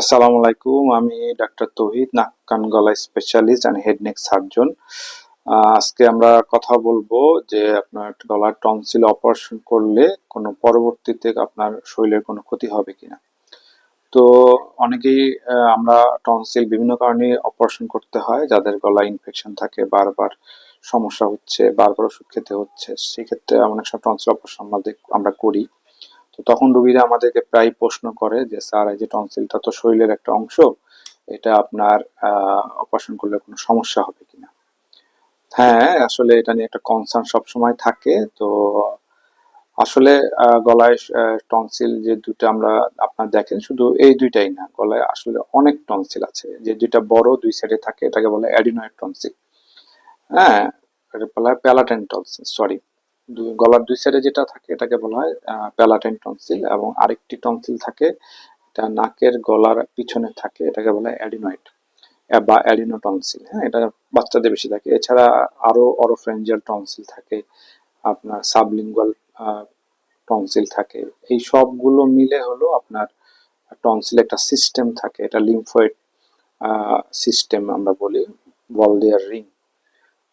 আসসালামু আলাইকুম, আমি ডাক্তার তৌহিদ নাক কান গলা specialist and head neck surgeon আজকে আমরা কথা বলব যে আপনার গলার টনসিল অপারেশন করলে কোনো পরবর্তীতে আপনার শরীরের কোনো ক্ষতি হবে কিনা। তো অনেকেই আমরা টনসিল বিভিন্ন কারণে অপারেশন করতে হয়, যাদের গলা ইনফেকশন থাকে, বারবার সমস্যা হচ্ছে, বারবার ওষুধ খেতে হচ্ছে, সেক্ষেত্রে অনেক সময় টনসিল অপারেশন আমাদের আমরা করি। তো তখন রোগীরা আমাদেরকে প্রায় প্রশ্ন করে যে, স্যার, এই যে টনসিলটা তো শরীরের একটা অংশ, এটা আপনার অপারেশন করলে কোনো সমস্যা হবে কিনা? হ্যাঁ আসলে এটা নিয়ে একটা কনসার্ন সবসময় থাকে। তো আসলে গলায় টনসিল যে দুটো আমরা আপনার দেখেন, শুধু এই দুইটাই না, গলায় আসলে অনেক টনসিল আছে। যে দুইটা বড় দুই সাইডে থাকে, এটাকে বলে অ্যাডিনয়েড টনসিল। হয় প্যালাটেন টনসিল সরি গলার দুই সাইডে যেটা থাকে, এটাকে বলা হয় প্যালাটেন টনসিল এবং আরেকটি টনসিল থাকে, এটা নাকের গলার পিছনে থাকে, এটাকে বলা হয় অ্যাডিনয়েড বা অ্যাডিনো টনসিল হ্যাঁ এটা বাচ্চাদের বেশি থাকে। এছাড়া আরও অরোফ্রেঞ্জিয়াল টনসিল থাকে, আপনার সাবলিঙ্গুয়াল টনসিল থাকে। এই সবগুলো মিলে হলো আপনার টনসিল একটা সিস্টেম থাকে, এটা লিমফয়েড সিস্টেম আমরা বলি, বল দেয়ার রিং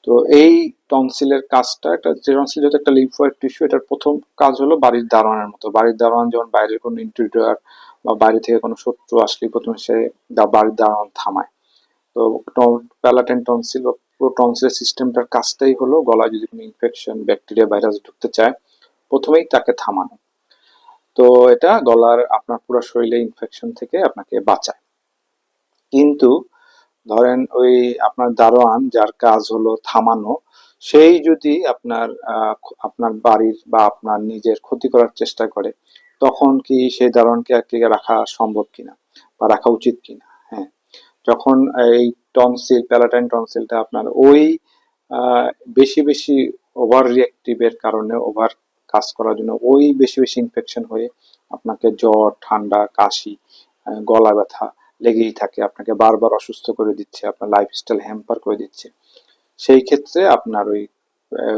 তো এই টনসিলের কাজটা একটা, যে টনসিল যেহেতু একটা লিম্ফয়েড টিস্যু এটার প্রথম কাজ হলো বাড়ির দারোয়ানের মতো। বাড়ির দারোয়ান যেমন বাইরের কোনো ইন্টেরিয়র বা বাইরে থেকে কোনো শত্রু আসলে প্রথমে সে বাড়ির দারোয়ান থামায়। তো প্যালাটেন টনসিল বা পুরো টনসিলের সিস্টেমটার কাজটাই হলো গলায় যদি কোনো ইনফেকশন ব্যাকটেরিয়া ভাইরাস ঢুকতে চায়, প্রথমেই তাকে থামানো। তো এটা গলার আপনার পুরো শরীরে ইনফেকশন থেকে আপনাকে বাঁচায়। কিন্তু ধরেন ওই আপনার দারোয়ান যার কাজ হলো থামানো, সেই যদি আপনার আপনার বাড়ির বা আপনার নিজের ক্ষতি করার চেষ্টা করে, তখন কি সেই দারোয়ানকে আর কি রাখা সম্ভব কিনা বা রাখা উচিত কিনা? হ্যাঁ। যখন এই টনসিল, প্যালাটাইন টনসিলটা আপনার ওই বেশি বেশি ওভার রিয়াক্টিভের কারণে ওভার কাজ করার জন্য ওই বেশি বেশি ইনফেকশন হয়ে আপনাকে জ্বর, ঠান্ডা, কাশি গলা ব্যথা লেগেই থাকে। আপনাকে বারবার অসুস্থ করে দিচ্ছে, আপনার লাইফস্টাইল হ্যাম্পার করে দিচ্ছে। সেই ক্ষেত্রে আপনার ওই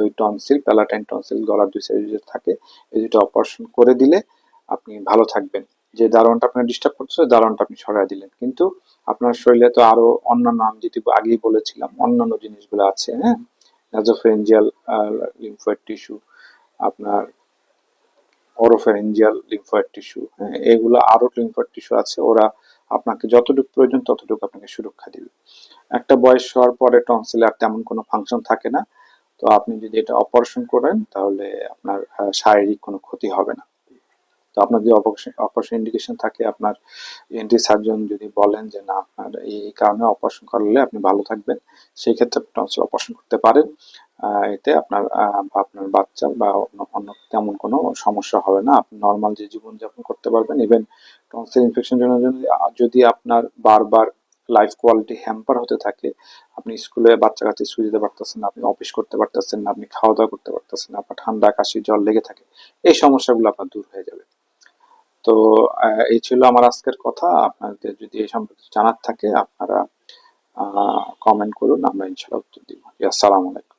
ওই টনসিল প্যালাটাইন টনসিল গলার দুই সাইডে থাকে, এই দুটো অপারেশন করে দিলে আপনি ভালো থাকবেন। যে দারণটা আপনার ডিস্টার্ব করছে দারণটা আপনি সরাই দিলেন। কিন্তু আপনার শরীরে তো আরও অন্যান্য, আমি যেটি আগেই বলেছিলাম, অন্যান্য জিনিসগুলো আছে হ্যাঁ? নাজোফ্রেঞ্জিয়াল লিম্ফয়েড টিস্যু আপনার ওরোফেরেঞ্জিয়াল লিম্ফয়েড টিস্যু হ্যাঁ? এগুলো আরও লিম্ফয়েড টিস্যু আছে, ওরা আপনাকে যতটুকু প্রয়োজন ততটুকু আপনাকে সুরক্ষা দিবে। একটা বয়স হওয়ার পরে টনসিলে আর তেমন কোনো ফাংশন থাকে না। তো আপনি যদি এটা অপারেশন করেন, তাহলে আপনার শারীরিক কোনো ক্ষতি হবে না। তো আপনার যদি অপারেশন ইন্ডিকেশন থাকে, আপনার এন্টি সার্জন যদি বলেন যে, না, আপনার এই কারণে অপারেশন করলে আপনি ভালো থাকবেন, সেই ক্ষেত্রে আপনি টনসিল অপারেশন করতে পারেন। এতে আপনার বা আপনার বাচ্চার বা অন্য তেমন কোনো সমস্যা হবে না। আপনি নর্মাল যে জীবনযাপন করতে পারবেন ইভেন টনসিল ইনফেকশন জন্য যদি আপনার বারবার লাইফ কোয়ালিটি হ্যাম্পার হতে থাকে, আপনি স্কুলে বাচ্চা কাচ্চা স্কুল যেতে পারতেছেন না, আপনি অফিস করতে পারতেছেন না, আপনি খাওয়া দাওয়া করতে পারতেছেন না, আপনার ঠান্ডা, কাশি জল লেগে থাকে, এই সমস্যাগুলো আপনার দূর হয়ে যাবে। তো এই ছিল আমার আজকের কথা। আপনাদের যদি এই সম্পর্কে জানার থাকে, আপনারা কমেন্ট করুন, আমরা ইনশাল্লাহ উত্তর দিব। আসসালামু আলাইকুম।